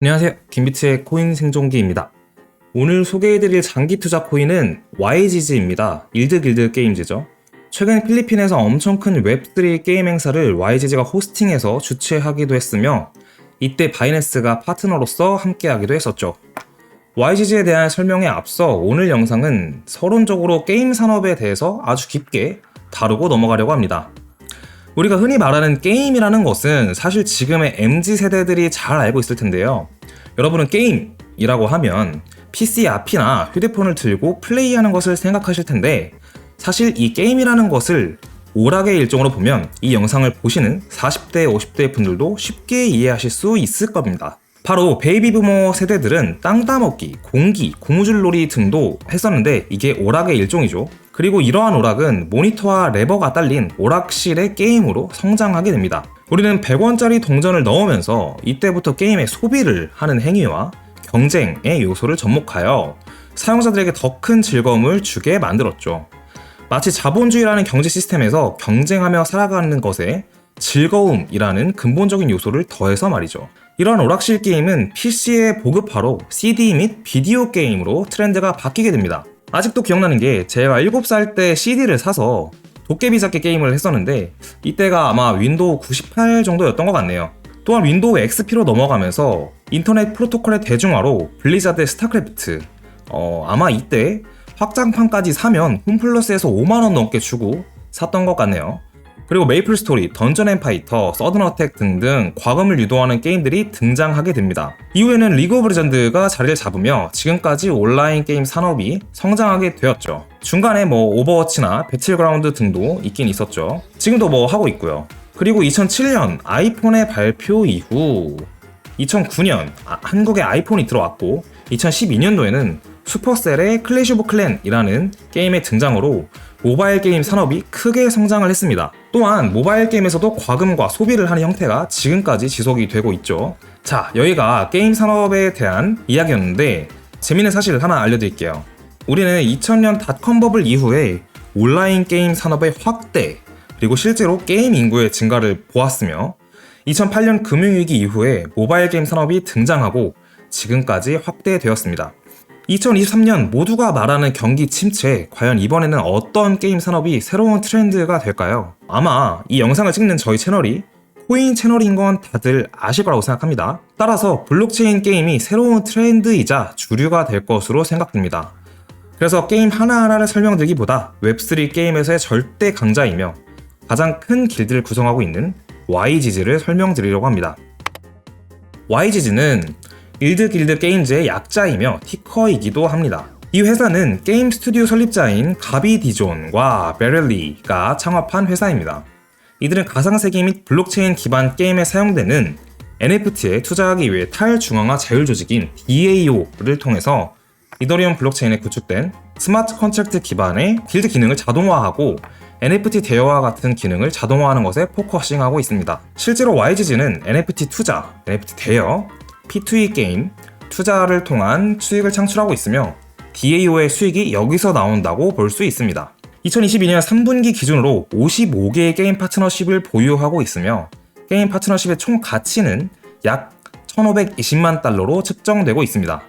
안녕하세요. 김비트의 코인 생존기입니다. 오늘 소개해드릴 장기 투자 코인은 YGG입니다. 일드길드 게임즈죠. 최근 필리핀에서 엄청 큰 웹3 게임 행사를 YGG가 호스팅해서 주최하기도 했으며 이때 바이낸스가 파트너로서 함께하기도 했었죠. YGG에 대한 설명에 앞서 오늘 영상은 서론적으로 게임 산업에 대해서 아주 깊게 다루고 넘어가려고 합니다. 우리가 흔히 말하는 게임이라는 것은 사실 지금의 MZ 세대들이 잘 알고 있을 텐데요. 여러분은 게임이라고 하면 PC 앞이나 휴대폰을 들고 플레이하는 것을 생각하실 텐데 사실 이 게임이라는 것을 오락의 일종으로 보면 이 영상을 보시는 40대, 50대 분들도 쉽게 이해하실 수 있을 겁니다. 바로 베이비 부모 세대들은 땅 따먹기, 공기, 고무줄놀이 등도 했었는데 이게 오락의 일종이죠. 그리고 이러한 오락은 모니터와 레버가 딸린 오락실의 게임으로 성장하게 됩니다. 우리는 100원짜리 동전을 넣으면서 이때부터 게임의 소비를 하는 행위와 경쟁의 요소를 접목하여 사용자들에게 더 큰 즐거움을 주게 만들었죠. 마치 자본주의라는 경제 시스템에서 경쟁하며 살아가는 것에 즐거움이라는 근본적인 요소를 더해서 말이죠. 이러한 오락실 게임은 PC의 보급화로 CD 및 비디오 게임으로 트렌드가 바뀌게 됩니다. 아직도 기억나는 게 제가 7살 때 CD를 사서 도깨비 잡기 게임을 했었는데 이때가 아마 윈도우 98 정도였던 것 같네요. 또한 윈도우 XP로 넘어가면서 인터넷 프로토콜의 대중화로 블리자드의 스타크래프트 어, 아마 이때 확장판까지 사면 홈플러스에서 5만원 넘게 주고 샀던 것 같네요. 그리고 메이플 스토리, 던전 앤 파이터, 서든 어택 등등 과금을 유도하는 게임들이 등장하게 됩니다. 이후에는 리그 오브 레전드가 자리를 잡으며 지금까지 온라인 게임 산업이 성장하게 되었죠. 중간에 뭐 오버워치나 배틀그라운드 등도 있긴 있었죠. 지금도 뭐 하고 있고요. 그리고 2007년 아이폰의 발표 이후 2009년 아, 한국에 아이폰이 들어왔고 2012년도에는 슈퍼셀의 클래시 오브 클랜이라는 게임의 등장으로 모바일 게임 산업이 크게 성장을 했습니다. 또한 모바일 게임에서도 과금과 소비를 하는 형태가 지금까지 지속이 되고 있죠. 자, 여기가 게임 산업에 대한 이야기였는데 재미있는 사실을 하나 알려드릴게요. 우리는 2000년 닷컴 버블 이후에 온라인 게임 산업의 확대 그리고 실제로 게임 인구의 증가를 보았으며 2008년 금융위기 이후에 모바일 게임 산업이 등장하고 지금까지 확대되었습니다. 2023년 모두가 말하는 경기 침체, 과연 이번에는 어떤 게임 산업이 새로운 트렌드가 될까요? 아마 이 영상을 찍는 저희 채널이 코인 채널인 건 다들 아실 거라고 생각합니다. 따라서 블록체인 게임이 새로운 트렌드이자 주류가 될 것으로 생각됩니다. 그래서 게임 하나하나를 설명드리기보다 웹3 게임에서의 절대 강자이며 가장 큰 길드를 구성하고 있는 YGG를 설명드리려고 합니다. YGG는 일드 길드 게임즈의 약자이며 티커이기도 합니다. 이 회사는 게임 스튜디오 설립자인 가비 디존과 베렐리가 창업한 회사입니다. 이들은 가상세계 및 블록체인 기반 게임에 사용되는 NFT에 투자하기 위해 탈중앙화 자율 조직인 DAO를 통해서 이더리움 블록체인에 구축된 스마트 컨트랙트 기반의 길드 기능을 자동화하고 NFT 대여와 같은 기능을 자동화하는 것에 포커싱하고 있습니다. 실제로 YGG는 NFT 투자, NFT 대여, P2E 게임, 투자를 통한 수익을 창출하고 있으며 DAO의 수익이 여기서 나온다고 볼 수 있습니다. 2022년 3분기 기준으로 55개의 게임 파트너십을 보유하고 있으며 게임 파트너십의 총 가치는 약 1,520만 달러로 측정되고 있습니다.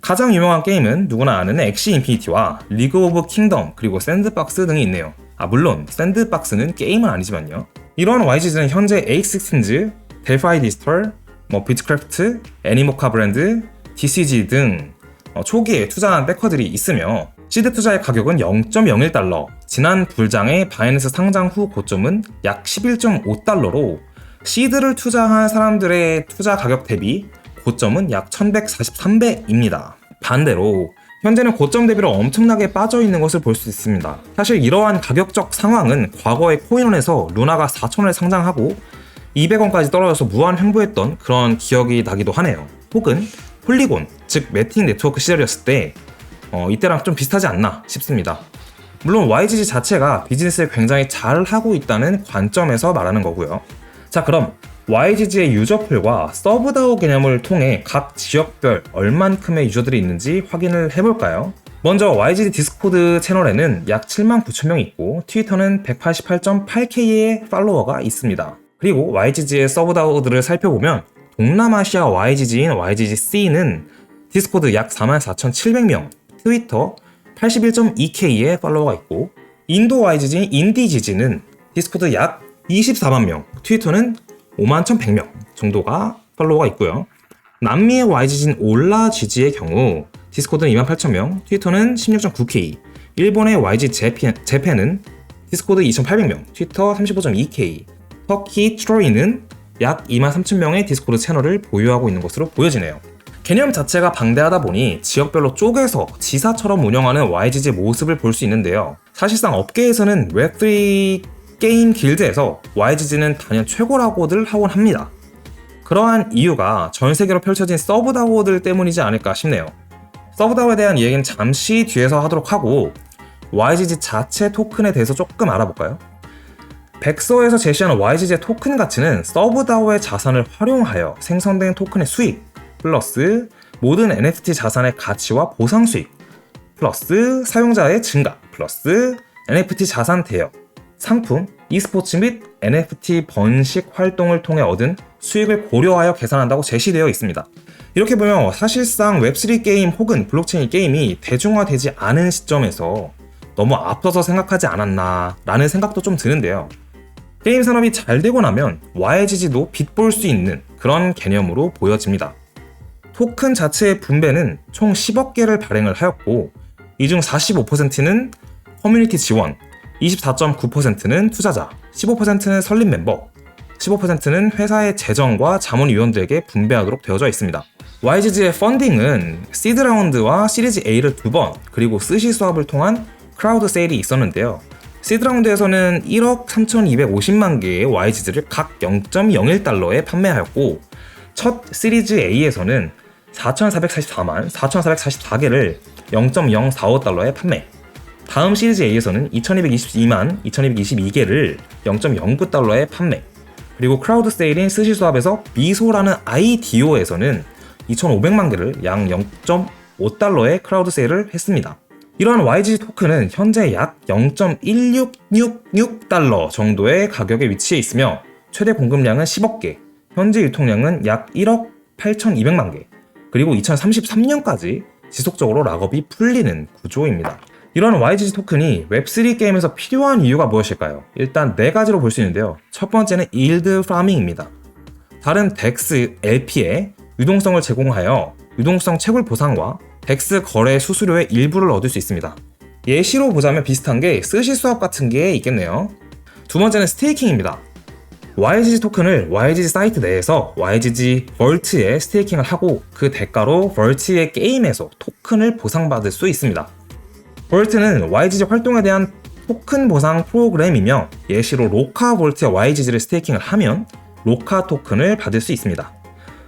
가장 유명한 게임은 누구나 아는 엑시 인피니티와 리그 오브 킹덤 그리고 샌드박스 등이 있네요. 아 물론 샌드박스는 게임은 아니지만요. 이러한 YG는 현재 에이스틴즈, 델파이 디지털, 뭐 비트크래프트, 애니모카 브랜드, DCG 등 어, 초기에 투자한 백커들이 있으며 시드 투자의 가격은 0.01달러, 지난 불장의 바이낸스 상장 후 고점은 약 11.5달러로 시드를 투자한 사람들의 투자 가격 대비 고점은 약 1143배입니다. 반대로 현재는 고점 대비로 엄청나게 빠져 있는 것을 볼 수 있습니다. 사실 이러한 가격적 상황은 과거의 코인원에서 루나가 4천원에 상장하고 200원까지 떨어져서 무한 횡보했던 그런 기억이 나기도 하네요. 혹은 폴리곤, 즉 매팅 네트워크 시절이었을 때 어, 이때랑 좀 비슷하지 않나 싶습니다. 물론 YGG 자체가 비즈니스를 굉장히 잘 하고 있다는 관점에서 말하는 거고요. 자 그럼 YGG의 유저풀과 서브다오 개념을 통해 각 지역별 얼만큼의 유저들이 있는지 확인을 해볼까요? 먼저 YGG 디스코드 채널에는 약 7만 9천 명이 있고 트위터는 188.8K의 팔로워가 있습니다. 그리고 YGG의 서브다오들을 살펴보면 동남아시아 YGG인 YGGC는 디스코드 약 44,700명, 트위터 81.2K의 팔로워가 있고 인도 YGG인 인디지지는 디스코드 약 24만 명, 트위터는 5만 1,100명 정도가 팔로워가 있고요. 남미의 YGG인 올라GG의 경우 디스코드는 2만 8천 명, 트위터는 16.9K, 일본의 YG 재팬, 재팬은 디스코드 2,800명, 트위터 35.2K, 터키 트로이는 약 2만 3천 명의 디스코드 채널을 보유하고 있는 것으로 보여지네요. 개념 자체가 방대하다 보니 지역별로 쪼개서 지사처럼 운영하는 YGG 모습을 볼 수 있는데요. 사실상 업계에서는 웹3 게임 길드에서 YGG는 단연 최고라고들 하곤 합니다. 그러한 이유가 전 세계로 펼쳐진 서브다오들 때문이지 않을까 싶네요. 서브다오에 대한 이야기는 잠시 뒤에서 하도록 하고 YGG 자체 토큰에 대해서 조금 알아볼까요? 백서에서 제시하는 YGG의 토큰 가치는 서브 다오의 자산을 활용하여 생성된 토큰의 수익 플러스 모든 NFT 자산의 가치와 보상 수익 플러스 사용자의 증가 플러스 NFT 자산 대여 상품, e스포츠 및 NFT 번식 활동을 통해 얻은 수익을 고려하여 계산한다고 제시되어 있습니다. 이렇게 보면 사실상 웹3 게임 혹은 블록체인 게임이 대중화되지 않은 시점에서 너무 앞서서 생각하지 않았나 라는 생각도 좀 드는데요. 게임 산업이 잘 되고 나면 YGG도 빚볼 수 있는 그런 개념으로 보여집니다. 토큰 자체의 분배는 총 10억 개를 발행을 하였고 이 중 45%는 커뮤니티 지원, 24.9%는 투자자, 15%는 설립 멤버, 15%는 회사의 재정과 자문위원들에게 분배하도록 되어져 있습니다. YGG의 펀딩은 시드 라운드와 시리즈 A를 두 번, 그리고 스시 수합을 통한 크라우드 세일이 있었는데요. 시드 라운드에서는 1억 3,250만 개의 YGG를 각 0.01달러에 판매하였고, 첫 시리즈 A에서는 4,444만 4,444개를 0.045달러에 판매. 다음 시리즈 A에서는 2,222만 2,222개를 0.09달러에 판매. 그리고 크라우드 세일인 스시 수합에서 미소라는 IDO에서는 2,500만 개를 양 0.5달러에 크라우드 세일을 했습니다. 이러한 YG 토큰은 현재 약 0.1666달러 정도의 가격에 위치해 있으며 최대 공급량은 10억 개, 현재 유통량은 약 1억 8,200만 개, 그리고 2033년까지 지속적으로 락업이 풀리는 구조입니다. 이런 YGG 토큰이 웹3 게임에서 필요한 이유가 무엇일까요? 일단 네 가지로 볼 수 있는데요. 첫 번째는 일드 파밍입니다. 다른 덱스 LP에 유동성을 제공하여 유동성 채굴 보상과 덱스 거래 수수료의 일부를 얻을 수 있습니다. 예시로 보자면 비슷한 게 스시 수합 같은 게 있겠네요. 두 번째는 스테이킹입니다. YGG 토큰을 YGG 사이트 내에서 YGG 벌트에 스테이킹을 하고 그 대가로 벌트의 게임에서 토큰을 보상받을 수 있습니다. 볼트는 YGG 활동에 대한 토큰 보상 프로그램이며 예시로 로카 볼트의 YGG를 스테이킹을 하면 로카 토큰을 받을 수 있습니다.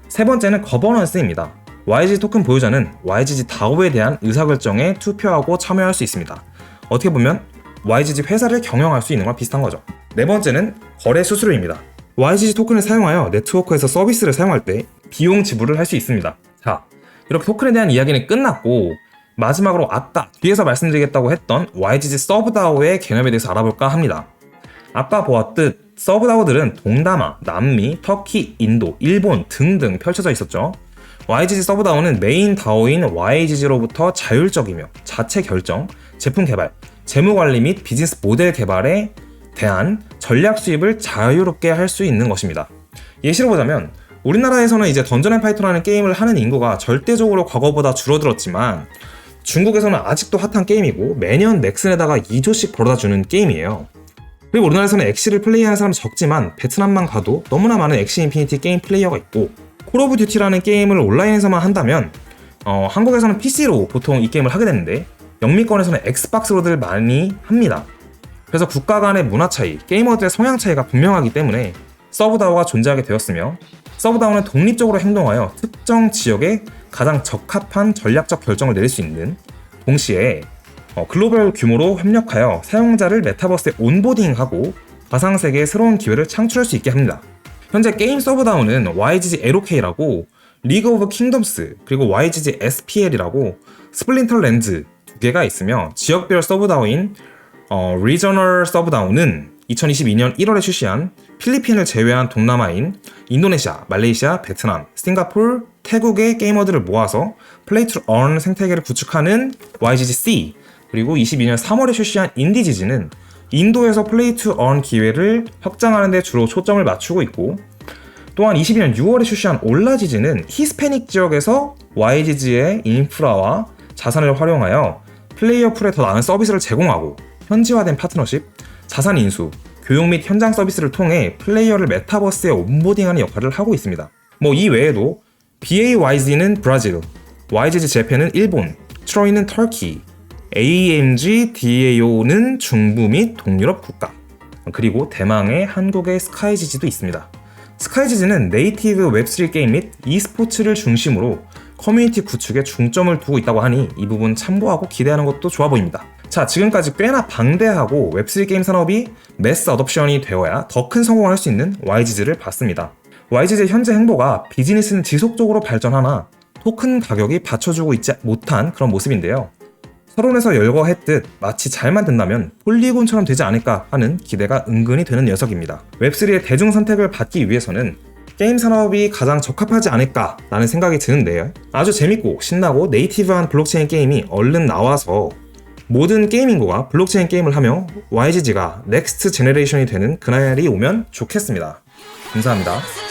세 번째는 거버넌스입니다. YGG 토큰 보유자는 YGG 다오에 대한 의사결정에 투표하고 참여할 수 있습니다. 어떻게 보면 YGG 회사를 경영할 수 있는 거랑 비슷한 거죠. 네 번째는 거래 수수료입니다. YGG 토큰을 사용하여 네트워크에서 서비스를 사용할 때 비용 지불을 할 수 있습니다. 자, 이렇게 토큰에 대한 이야기는 끝났고 마지막으로 아까 뒤에서 말씀드리겠다고 했던 YGG 서브다오의 개념에 대해서 알아볼까 합니다. 아까 보았듯 서브다오들은 동남아, 남미, 터키, 인도, 일본 등등 펼쳐져 있었죠. YGG 서브다오는 메인 다오인 YGG로부터 자율적이며 자체 결정, 제품 개발, 재무 관리 및 비즈니스 모델 개발에 대한 전략 수입을 자유롭게 할 수 있는 것입니다. 예시로 보자면 우리나라에서는 이제 던전 앤 파이터라는 게임을 하는 인구가 절대적으로 과거보다 줄어들었지만 중국에서는 아직도 핫한 게임이고 매년 넥슨에다가 2조씩 벌어다 주는 게임이에요. 그리고 우리나라에서는 엑시를 플레이하는 사람 적지만 베트남만 가도 너무나 많은 엑시 인피니티 게임 플레이어가 있고 콜 오브 듀티라는 게임을 온라인에서만 한다면 어, 한국에서는 PC로 보통 이 게임을 하게 되는데 영미권에서는 엑스박스로들 많이 합니다. 그래서 국가 간의 문화 차이, 게이머들의 성향 차이가 분명하기 때문에 서브다오가 존재하게 되었으며 서브다오는 독립적으로 행동하여 특정 지역에 가장 적합한 전략적 결정을 내릴 수 있는 동시에 어, 글로벌 규모로 협력하여 사용자를 메타버스에 온보딩하고 가상 세계의 새로운 기회를 창출할 수 있게 합니다. 현재 게임 서브 다운은 YGG LOK라고 리그 오브 킹덤스 그리고 YGG SPL이라고 스플린터 렌즈 두 개가 있으며 지역별 서브 다운인 어, 리저널 서브 다운은 2022년 1월에 출시한 필리핀을 제외한 동남아인 인도네시아, 말레이시아, 베트남, 싱가폴, 태국의 게이머들을 모아서 플레이 투 earn 생태계를 구축하는 YGG-C 그리고 22년 3월에 출시한 인디지지는 인도에서 플레이 투 earn 기회를 확장하는 데 주로 초점을 맞추고 있고 또한 22년 6월에 출시한 올라지지는 히스패닉 지역에서 YGG의 인프라와 자산을 활용하여 플레이어 풀에 더 나은 서비스를 제공하고 현지화된 파트너십, 자산 인수, 교육 및 현장 서비스를 통해 플레이어를 메타버스에 온보딩하는 역할을 하고 있습니다. 뭐 이 외에도 BAYZ는 브라질, YGG 재팬은 일본, 트로이는 터키, AMG DAO는 중부 및 동유럽 국가, 그리고 대망의 한국의 스카이지지도 있습니다. 스카이지지는 네이티브 웹3 게임 및 e스포츠를 중심으로 커뮤니티 구축에 중점을 두고 있다고 하니 이 부분 참고하고 기대하는 것도 좋아 보입니다. 자, 지금까지 꽤나 방대하고 웹3 게임 산업이 매스 어덥션이 되어야 더 큰 성공을 할 수 있는 YGG를 봤습니다. YGG의 현재 행보가 비즈니스는 지속적으로 발전하나 토큰 가격이 받쳐주고 있지 못한 그런 모습인데요. 서론에서 열거했듯 마치 잘 만든다면 폴리곤처럼 되지 않을까 하는 기대가 은근히 되는 녀석입니다. 웹3의 대중 선택을 받기 위해서는 게임 산업이 가장 적합하지 않을까라는 생각이 드는데요. 아주 재밌고 신나고 네이티브한 블록체인 게임이 얼른 나와서 모든 게임 인구가 블록체인 게임을 하며 YGG가 넥스트 제네레이션이 되는 그날이 오면 좋겠습니다. 감사합니다.